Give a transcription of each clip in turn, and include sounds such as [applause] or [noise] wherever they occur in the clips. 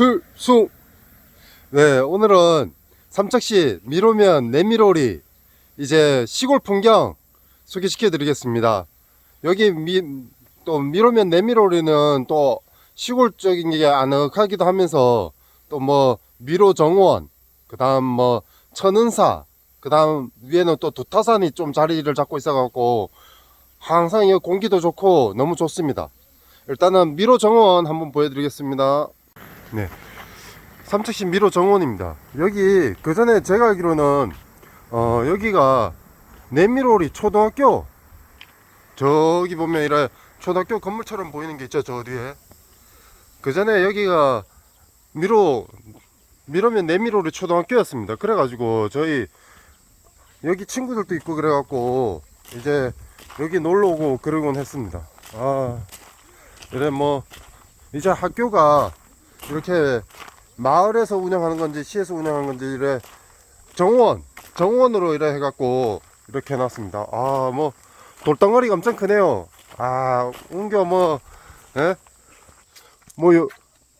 필수. 네, 오늘은 삼척시 미로면 내미로리 이제 시골 풍경 소개시켜 드리겠습니다. 여기 미, 또 미로면 내미로리는 또 시골적인 게 아늑하기도 하면서 또 뭐 미로 정원, 그 다음 뭐 천은사, 그 다음 위에는 또 두타산이 좀 자리를 잡고 있어 갖고 항상 이 공기도 좋고 너무 좋습니다. 일단은 미로 정원 한번 보여드리겠습니다. 네. 삼척시 미로 정원입니다. 여기 그 전에 제가 알기로는 어 여기가 내미로리 초등학교 저기 보면 이래 초등학교 건물처럼 보이는 게 있죠 저 뒤에 그 전에 여기가 미로 미로면 내미로리 초등학교였습니다. 그래가지고 저희 여기 친구들도 있고 그래갖고 이제 여기 놀러 오고 그러곤 했습니다. 아 그래 뭐 이제 학교가 이렇게 마을에서 운영하는 건지 시에서 운영하는 건지 이래 정원 정원으로 이래 해갖고 이렇게 해놨습니다. 아 뭐 돌덩어리가 엄청 크네요. 아 옮겨 뭐 예? 뭐요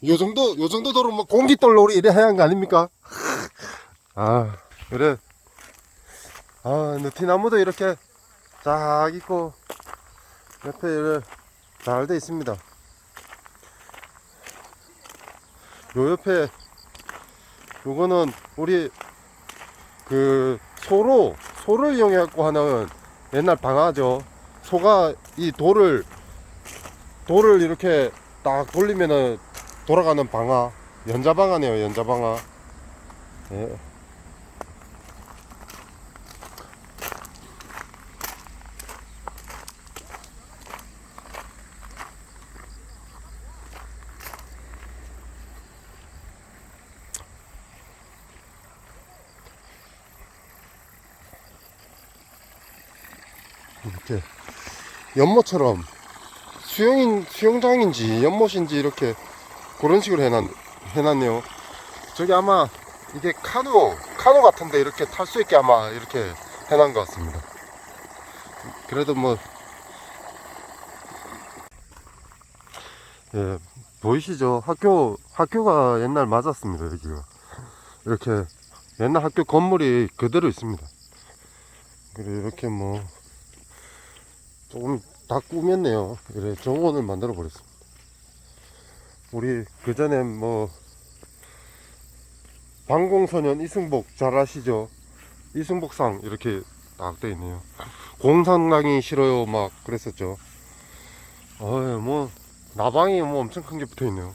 요 정도 요 정도 도로 뭐 공깃돌놀이 이래 해야 하는 거 아닙니까? 아 그래 아 느티나무도 이렇게 쫙 있고 옆에 이래 잘 돼 있습니다. 요 옆에 요거는 우리 그 소로 소를 이용해 갖고 하는 옛날 방아죠. 소가 이 돌을 돌을 이렇게 딱 돌리면은 돌아가는 방아 연자방아네요 연자방아 예. 이렇게 연못처럼 수영인 수영장인지 연못인지 이렇게 그런 식으로 해놨 해놨네요. 저기 아마 이게 카누 카누 같은데 이렇게 탈 수 있게 아마 이렇게 해놓은 것 같습니다. 그래도 뭐 예, 보이시죠? 학교 학교가 옛날 맞았습니다 여기가 이렇게 옛날 학교 건물이 그대로 있습니다. 그리고 이렇게 뭐 조금 다 꾸몄네요. 이래 정원을 만들어 버렸습니다. 우리 그 전에 뭐 방공소년 이승복 잘 아시죠? 이승복상 이렇게 딱 돼 있네요. 공산당이 싫어요 막 그랬었죠. 어이 뭐 나방이 뭐 엄청 큰 게 붙어 있네요.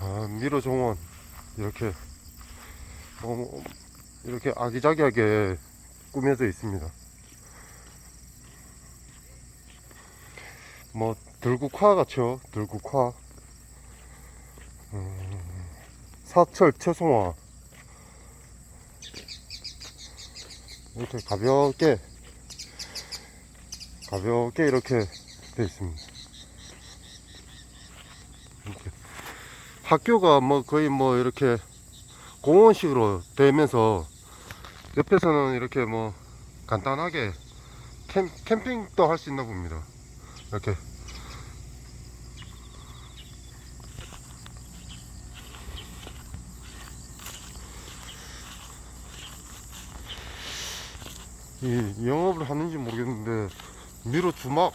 아 미로 정원 이렇게 뭐 이렇게 아기자기하게 꾸며져 있습니다. 뭐 들국화 같죠. 들국화. 음, 사철 채송화. 이렇게 가볍게 가볍게 이렇게 되어 있습니다. 이렇게. 학교가 뭐 거의 뭐 이렇게 공원식으로 되면서 옆에서는 이렇게 뭐 간단하게 캠, 캠핑도 할 수 있나 봅니다 이렇게 이 영업을 하는지 모르겠는데 미로 주막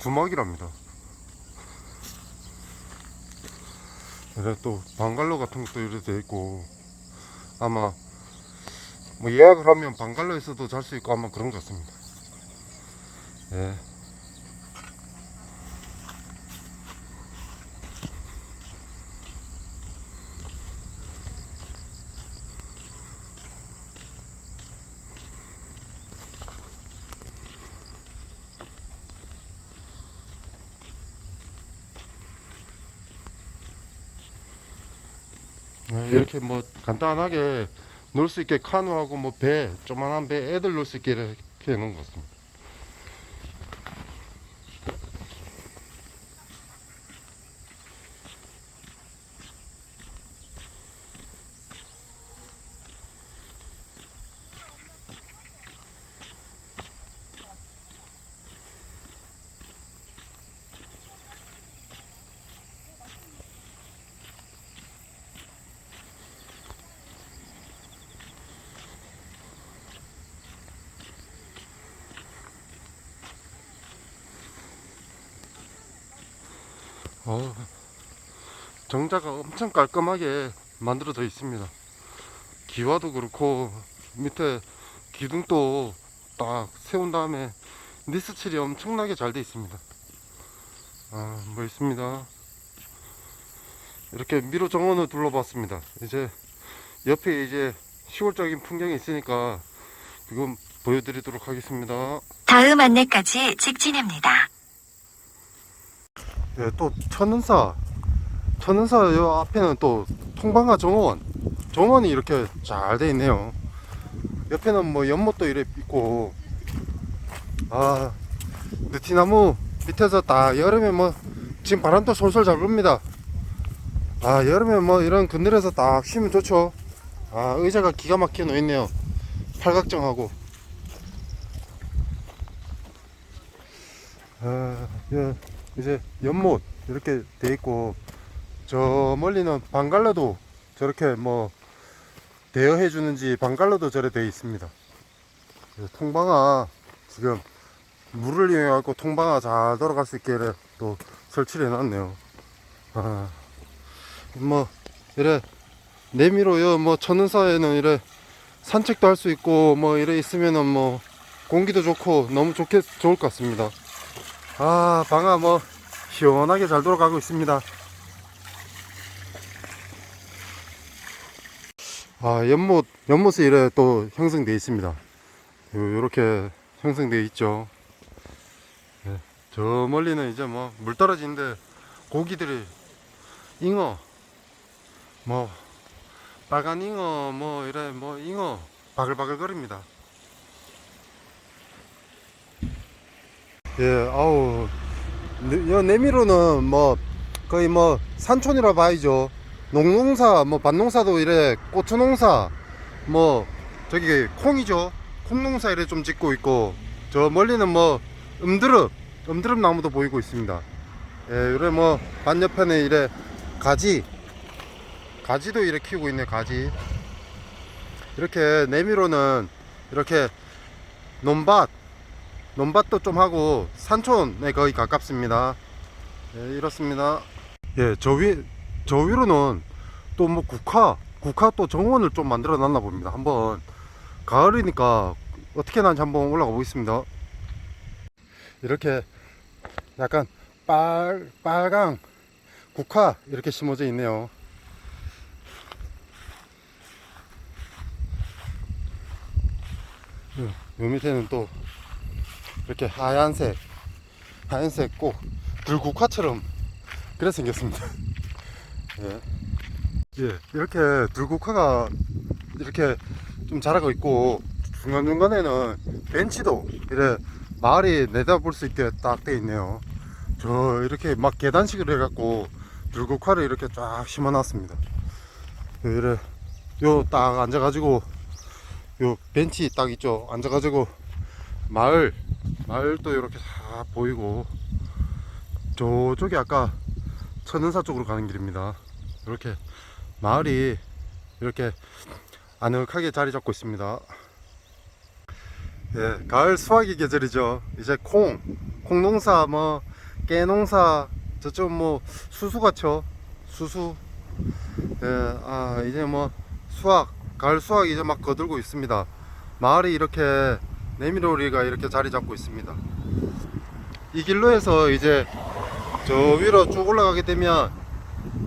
주막이랍니다. 그래 또 방갈로 같은 것도 이렇게 돼 있고 아마 뭐 예약을 하면 방갈로에서도 잘 수 있고 아마 그런 것 같습니다. 예. 이렇게 뭐 간단하게 놀수 있게 카누하고 뭐 배, 조만한 배 애들 놀수 있게 이렇게 해놓은 것 같습니다. 어, 정자가 엄청 깔끔하게 만들어져 있습니다. 기와도 그렇고 밑에 기둥도 딱 세운 다음에 니스칠이 엄청나게 잘 돼 있습니다. 아, 뭐 있습니다. 이렇게 미로 정원을 둘러봤습니다. 이제 옆에 이제 시골적인 풍경이 있으니까 이건 보여드리도록 하겠습니다. 다음 안내까지 직진합니다. 예, 또 천은사. 천은사 요 앞에는 또 통방아 정원. 정원이 이렇게 잘 돼 있네요. 옆에는 뭐 연못도 이래 있고. 아 느티나무 밑에서 딱 여름에 뭐 지금 바람도 솔솔 잘 붑니다. 아 여름에 뭐 이런 그늘에서 딱 쉬면 좋죠. 아 의자가 기가 막히게 놓있네요. 팔각정하고. 아, 예. 이제 연못 이렇게 돼 있고 저 멀리는 방갈로도 저렇게 뭐 대여해 주는지 방갈로도 저래 돼 있습니다. 통방아 지금 물을 이용해 갖고 통방아 잘 돌아갈 수 있게 또 설치를 해 놨네요. 아, 뭐 이래 내미로요 뭐 천은사에는 이래 산책도 할 수 있고 뭐 이래 있으면은 뭐 공기도 좋고 너무 좋게 좋을 것 같습니다. 아, 방아 뭐 시원하게 잘 돌아가고 있습니다. 아, 연못 연못이 이래 또 형성되어 있습니다. 요, 요렇게 형성되어 있죠. 네, 저 멀리는 이제 뭐 물 떨어지는데 고기들이 잉어 뭐 빨간 잉어 뭐 이래 뭐 잉어 바글바글 거립니다. 예, 아우, 네, 여 내미로는 뭐 거의 뭐 산촌이라 봐야죠. 농농사, 뭐 밭농사도 이래 고추농사, 뭐 저기 콩이죠. 콩농사 이래 좀 짓고 있고 저 멀리는 뭐 음드릅, 음드릅 나무도 보이고 있습니다. 예, 이래 뭐 반옆에는 이래 가지, 가지도 이래 키우고 있네 가지. 이렇게 내미로는 이렇게 논밭 논밭도 좀 하고 산촌에 거의 가깝습니다. 예, 이렇습니다. 예, 저 위, 저 위로는 또 뭐 국화, 국화 또 정원을 좀 만들어 놨나 봅니다. 한번 가을이니까 어떻게 나는지 한번 올라가 보겠습니다. 이렇게 약간 빨, 빨강 국화 이렇게 심어져 있네요. 요, 요 밑에는 또 이렇게 하얀색 하얀색 꼭 들국화처럼 그래 생겼습니다. [laughs] 예. 예, 이렇게 들국화가 이렇게 좀 자라고 있고 중간중간에는 벤치도 이래 마을이 내다볼 수 있게 딱 돼 있네요. 저 이렇게 막 계단식으로 해갖고 들국화를 이렇게 쫙 심어 놨습니다. 이래 요 딱 앉아가지고 요 벤치 딱 있죠? 앉아가지고 마을 마을도 이렇게 다 보이고 저쪽이 아까 천은사 쪽으로 가는 길입니다. 이렇게 마을이 이렇게 아늑하게 자리 잡고 있습니다. 예, 가을 수확의 계절이죠. 이제 콩 콩농사 뭐 깨농사 저쪽 뭐 수수 같죠. 수수. 예, 아 이제 뭐 수확 가을 수확 이제 막 거들고 있습니다. 마을이 이렇게 내미로리가 이렇게 자리 잡고 있습니다. 이 길로 해서 이제 저 위로 쭉 올라가게 되면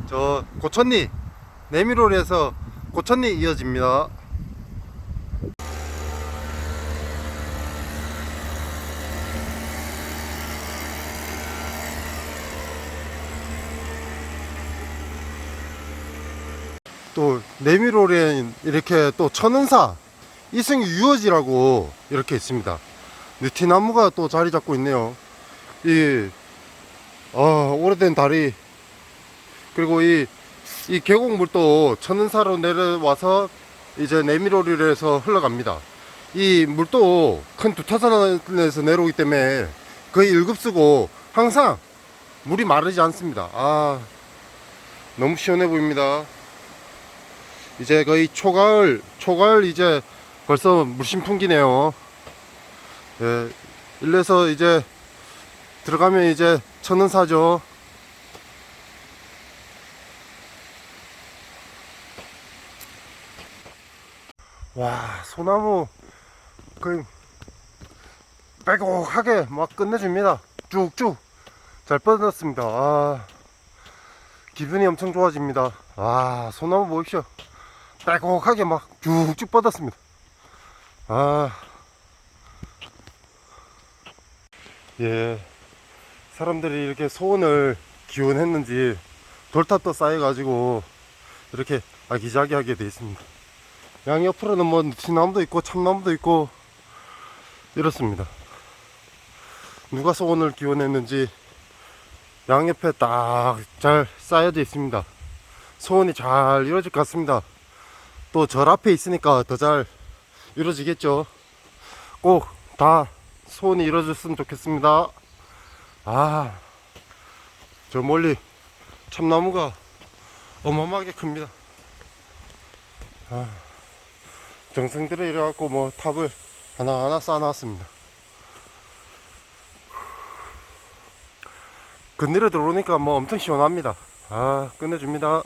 저 고천리 내미로리에서 고천리 이어집니다. 또 내미로리엔 이렇게 또 천은사 이승 유어지라고 이렇게 있습니다. 느티나무가 또 자리 잡고 있네요. 이, 어, 오래된 다리, 그리고 이, 이 계곡물도 천은사로 내려와서 이제 내미로리를 해서 흘러갑니다. 이 물도 큰 두타산에서 내려오기 때문에 거의 1급 쓰고 항상 물이 마르지 않습니다. 아, 너무 시원해 보입니다. 이제 거의 초가을, 초가을 이제 벌써 물씬 풍기네요. 예, 일래서 이제 들어가면 이제 천은 사죠. 와 소나무 그 빼곡하게 막 끝내줍니다. 쭉쭉 잘 뻗었습니다. 아, 기분이 엄청 좋아집니다. 아 소나무 보십시오. 빼곡하게 막 쭉쭉 뻗었습니다. 아 예. 사람들이 이렇게 소원을 기원했는지 돌탑도 쌓여가지고 이렇게 아기자기하게 돼 있습니다. 양 옆으로는 뭐 느티나무도 있고 참나무도 있고 이렇습니다. 누가 소원을 기원했는지 양 옆에 딱 잘 쌓여져 있습니다. 소원이 잘 이루어질 것 같습니다. 또 절 앞에 있으니까 더잘 이루어지겠죠. 꼭 다 소원이 이루어졌으면 좋겠습니다. 아, 저 멀리 참나무가 어마어마하게 큽니다. 아, 정성들에 이래갖고 뭐 탑을 하나하나 쌓아놨습니다. 근내려 들어오니까 뭐 엄청 시원합니다. 아, 끝내줍니다.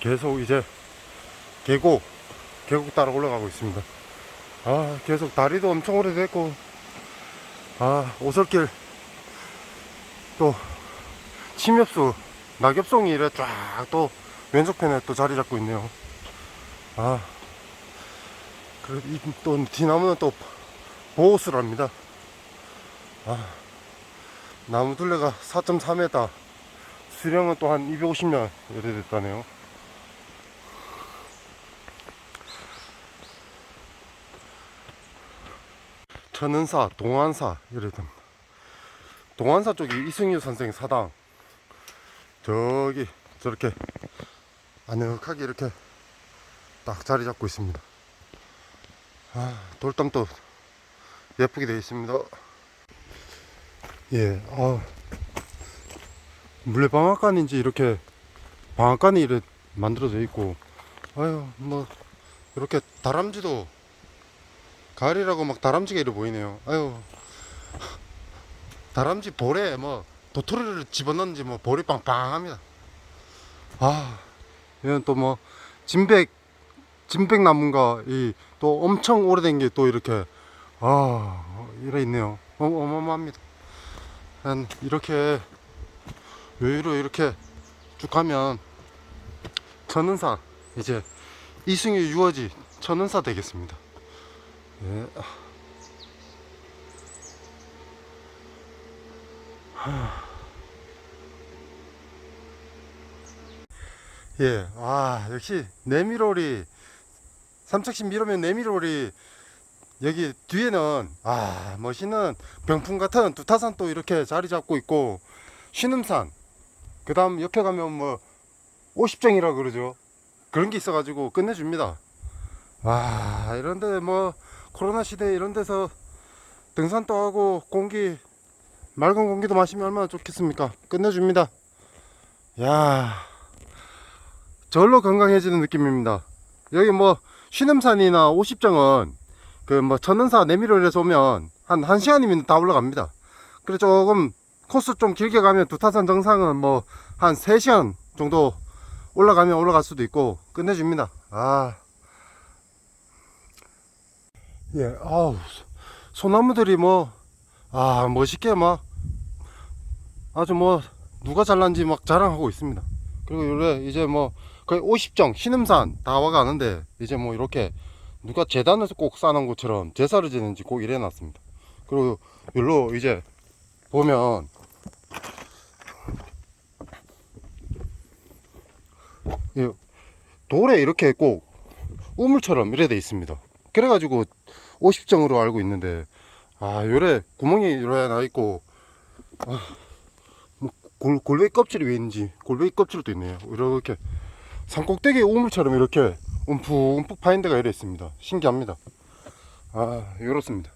계속 이제 계곡, 계곡 따라 올라가고 있습니다. 아, 계속 다리도 엄청 오래됐고, 아, 오솔길, 또, 침엽수, 낙엽송이 이래 쫙 또, 왼쪽편에 또 자리 잡고 있네요. 아, 그, 이, 또, 뒤나무는 또, 보호수랍니다. 아, 나무 둘레가 4.3m, 수령은 또 한 250년 이래 됐다네요. 천은사, 동안사 됩니다. 동안사 쪽이 이승유 선생 사당 저기 저렇게 아늑하게 이렇게 딱 자리 잡고 있습니다. 아, 돌담도 예쁘게 되어 있습니다. 예, 아, 물레방앗간인지 이렇게 방앗간이 이렇게 만들어져 있고, 아유, 뭐, 이렇게 다람쥐도 가을이라고 막 다람쥐가 이래 보이네요. 아유, 다람쥐 볼에 뭐 도토리를 집어넣는지 뭐 볼이 빵빵합니다. 아, 이건 또 뭐 진백 진백 나무가 이 또 엄청 오래된 게 또 이렇게 아 이래 있네요. 어, 어마어마합니다. 한 이렇게 여유로 이렇게 쭉 가면 천은사 이제 이승유 유어지 천은사 되겠습니다. 예. 예, 아, 역시 내미롤이 삼척시 미로면 내미롤이 여기 뒤에는 아, 멋있는 병풍 같은 두타산 또 이렇게 자리 잡고 있고 신음산 그 다음 옆에 가면 뭐 오십정이라 그러죠. 그런 게 있어 가지고 끝내줍니다. 와, 이런데 뭐 코로나 시대 이런 데서 등산도 하고 공기 맑은 공기도 마시면 얼마나 좋겠습니까? 끝내줍니다. 야, 절로 건강해지는 느낌입니다. 여기 뭐 신음산이나 오십정은 그 뭐 천은사 내미로에서 오면 한 1시간이면 다 올라갑니다. 그래 조금 코스 좀 길게 가면 두타산 정상은 뭐 한 3시간 정도 올라가면 올라갈 수도 있고 끝내줍니다. 아. 예, 아우. 소나무들이 뭐, 아, 멋있게 막, 아주 뭐, 누가 잘난지 막 자랑하고 있습니다. 그리고 요래 이제 뭐, 거의 50정, 신음산 다 와가는데, 이제 뭐 이렇게 누가 재단에서 꼭 쌓아놓은 것처럼 제사를 지는지 꼭 이래 놨습니다. 그리고 요로 이제 보면, 이 돌에 이렇게 꼭 우물처럼 이래 돼 있습니다. 그래가지고 50정으로 알고 있는데 아 요래 구멍이 요래 나 있고 아, 뭐 골, 골뱅이 껍질이 왜 있는지 골뱅이 껍질도 있네요. 이렇게 산꼭대기 우물처럼 이렇게 움푹 움푹 파인 데가 이래 있습니다. 신기합니다. 아 요렇습니다.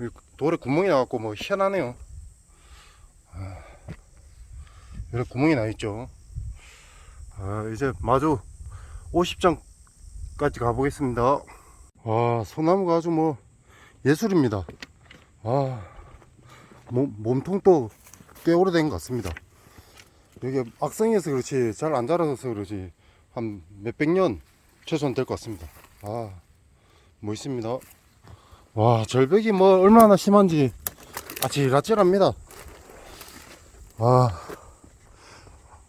이 돌에 구멍이 나갖고 뭐 희한하네요. 아, 이렇게 구멍이 나 있죠. 아, 이제 마주 50장까지 가보겠습니다. 와, 소나무가 아주 뭐 예술입니다. 아, 몸, 몸통도 꽤 오래된 것 같습니다. 여기 악성이어서 그렇지 잘 안 자라서 그렇지 한 몇백 년 최소한 될 것 같습니다. 아 멋있습니다. 와 절벽이 뭐 얼마나 심한지 아찔아찔합니다. 와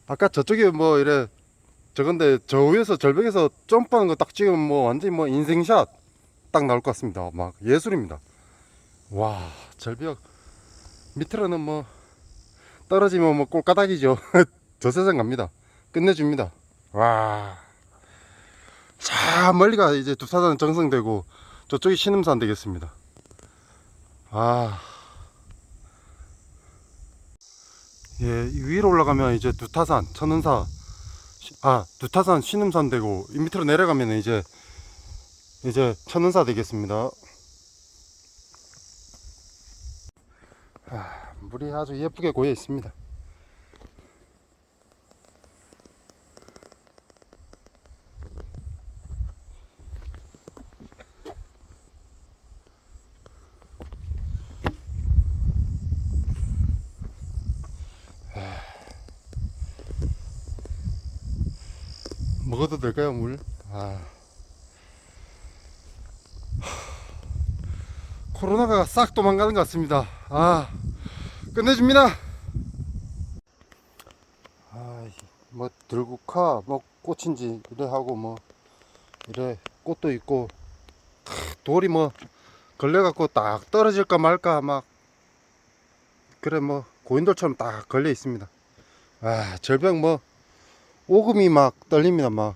아까 저쪽에 뭐 이래 저건데 저 위에서 절벽에서 점프하는 거딱 찍으면 뭐 완전히 뭐 인생샷 딱 나올 것 같습니다. 막 예술입니다. 와 절벽 밑으로는 뭐 떨어지면 뭐 꼴까닥이죠. [laughs] 저 세상 갑니다. 끝내줍니다. 와. 자 멀리가 이제 두사산 정성되고 저쪽이 신음산 되겠습니다. 아. 예, 이 위로 올라가면 이제 두타산, 천은사, 시- 아, 두타산 신음산 되고, 이 밑으로 내려가면 이제, 이제 천은사 되겠습니다. 아, 물이 아주 예쁘게 고여 있습니다. 먹어도 될까요, 물? 아. 코로나가 싹 도망가는 것 같습니다. 아, 끝내줍니다. 아, 뭐 들국화, 뭐 꽃인지 이래 하고 뭐 이래 꽃도 있고 크, 돌이 뭐 걸려 갖고 딱 떨어질까 말까 막 그래 뭐 고인돌처럼 딱 걸려 있습니다. 아, 절벽 뭐 오금이 막 떨립니다 막.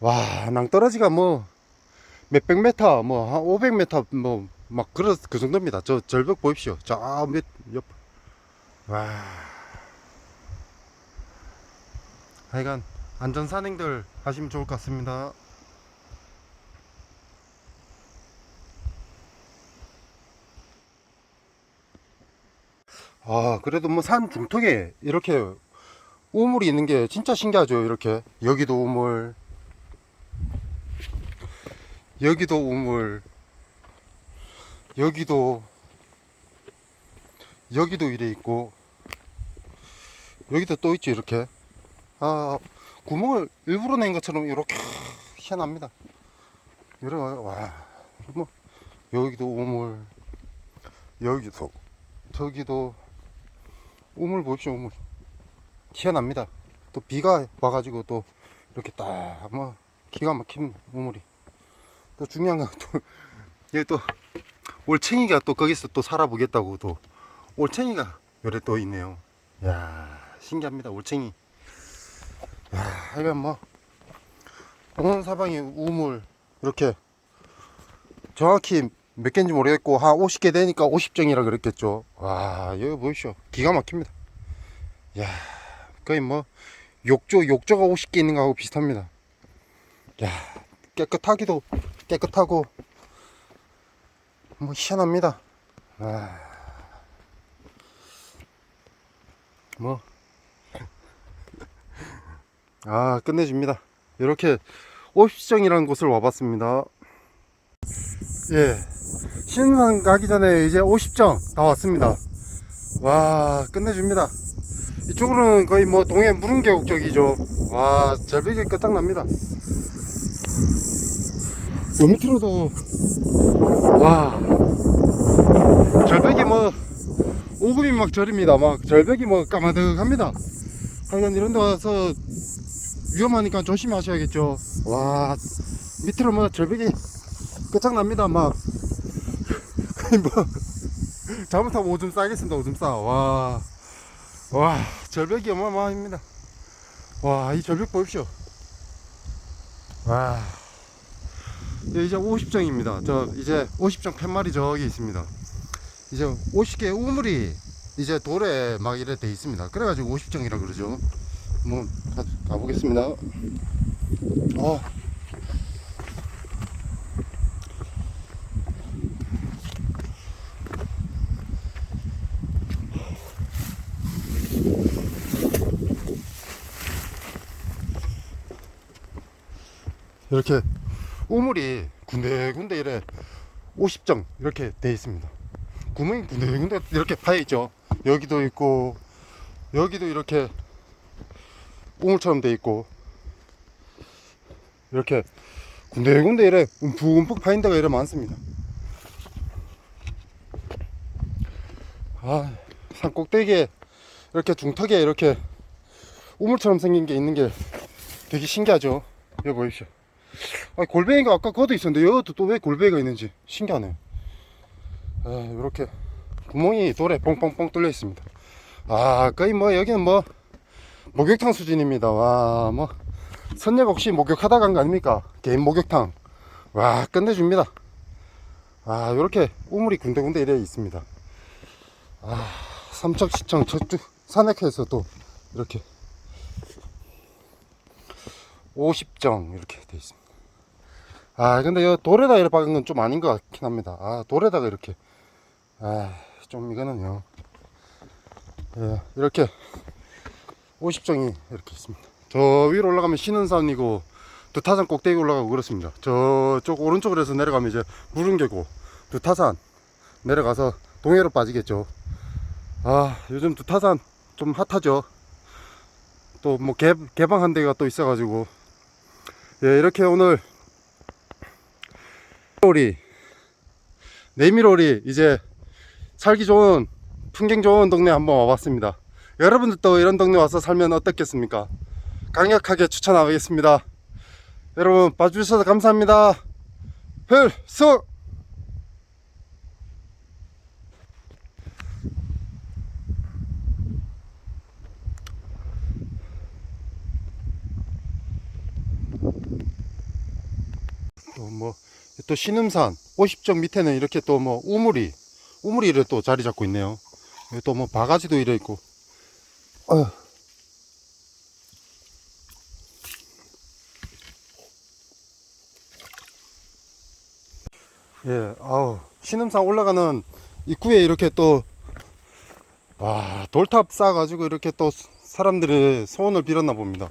와, 낭떠러지가 뭐 몇백 메타, 뭐한 500m 뭐막 그런 그 정도입니다. 저 절벽 보십시오. 저밑 옆. 와. 하여간 안전 산행들 하시면 좋을 것 같습니다. 아, 그래도 뭐 산 중턱에 이렇게 우물이 있는 게 진짜 신기하죠. 이렇게 여기도 우물, 여기도 우물, 여기도 여기도 이래 있고 여기도 또 있죠. 이렇게 아 구멍을 일부러 낸 것처럼 이렇게 희한합니다. 이래 와뭐 여기도 우물, 여기도 저기도 우물 보십시오. 우물. 희한합니다. 또 비가 와가지고 또 이렇게 딱 뭐 기가 막힌 우물이 또 중요한 건또 여기 또 올챙이가 또 거기서 또 살아보겠다고 또 올챙이가 요래 또 있네요. 야 신기합니다 올챙이. 야 하여간 뭐온 사방이 우물 이렇게 정확히 몇 개인지 모르겠고 한 50개 되니까 50정이라 그랬겠죠. 와 여기 보십시오 기가 막힙니다. 야 거의 뭐 욕조 욕조가 50개 있는 거하고 비슷합니다. 야 깨끗하기도 깨끗하고 뭐 희한합니다. 아, 뭐. [laughs] 아, 끝내줍니다. 이렇게 옵시정이라는 곳을 와봤습니다. 예. 신산 가기 전에 이제 50정 다 왔습니다. 와, 끝내줍니다. 이쪽으로는 거의 뭐 동해 무릉계곡 쪽이죠. 와, 절벽이 끝장납니다. 요 밑으로도 와. 절벽이 뭐 오금이 막 저립니다. 막 절벽이 뭐 까마득합니다. 하여간 이런 데 와서 위험하니까 조심하셔야겠죠. 와. 밑으로 뭐 절벽이 끝장납니다 막. [laughs] 뭐 잘못하면 오줌 싸겠습니다 오줌 싸와. 와 절벽이 어마어마합니다. 와 이 절벽 보십시오. 와. 예, 이제 50정입니다. 저 이제 50정 팻말이 저기 있습니다. 이제 50개 우물이 이제 돌에 막 이래 돼 있습니다. 그래가지고 50정이라 그러죠. 뭐 가, 가보겠습니다. 어. 이렇게 우물이 군데군데 이래 50정 이렇게 돼 있습니다. 구멍이 군데군데 이렇게 파여 있죠. 여기도 있고 여기도 이렇게 우물처럼 돼 있고 이렇게 군데군데 이래 움푹움푹 파인 데가 이래 많습니다 아, 산 꼭대기에 이렇게 중턱에 이렇게 우물처럼 생긴 게 있는 게 되게 신기하죠. 여기 보십시오. 아, 골뱅이가 아까 거도 있었는데 여기도 또 왜 골뱅이가 있는지 신기하네. 아, 이렇게 구멍이 돌에 뻥뻥뻥 뚫려 있습니다. 아, 거의 뭐 여기는 뭐 목욕탕 수준입니다. 와, 뭐 선녀가 혹시 목욕하다 간 거 아닙니까? 개인 목욕탕. 와, 끝내줍니다. 아, 이렇게 우물이 군데군데 이래 있습니다. 아, 삼척시청 저쪽 산악회에서 또 이렇게 50정 이렇게 돼 있습니다. 아, 근데 이 돌에다 이렇게 박은 건 좀 아닌 것 같긴 합니다. 아, 돌에다가 이렇게. 아, 좀 이거는요. 예, 이렇게 50정이 이렇게 있습니다. 저 위로 올라가면 신은산이고 두타산 꼭대기 올라가고 그렇습니다. 저쪽 오른쪽으로 해서 내려가면 이제 무릉계고 두타산 내려가서 동해로 빠지겠죠. 아, 요즘 두타산 좀 핫하죠. 또 뭐 개방한 데가 또 있어 가지고 예, 이렇게 오늘 오리 내미로리 이제 살기 좋은 풍경 좋은 동네 한번 와봤습니다. 여러분들도 이런 동네 와서 살면 어떻겠습니까? 강력하게 추천하겠습니다. 여러분 봐주셔서 감사합니다. 또뭐 또 신음산 50점 밑에는 이렇게 또 뭐 우물이 우물이 이래 또 자리 잡고 있네요. 또뭐 바가지도 이래 있고. 어휴. 예, 아우 신음산 올라가는 입구에 이렇게 또 와, 돌탑 쌓아가지고 이렇게 또 사람들의 소원을 빌었나 봅니다.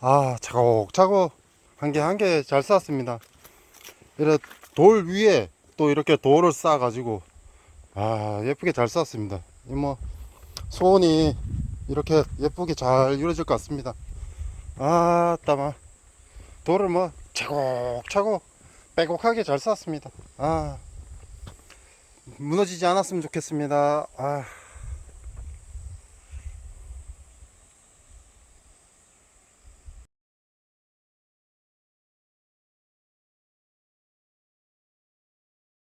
아, 차곡차곡 한 개 한 개 잘 쌓았습니다. 이래 돌 위에 또 이렇게 돌을 쌓아 가지고 아 예쁘게 잘 쌓았습니다. 이뭐 소원이 이렇게 예쁘게 잘 이루어질 것 같습니다. 아, 따마 돌을 뭐 차곡차곡 빼곡하게 잘 쌓았습니다. 아 무너지지 않았으면 좋겠습니다. 아.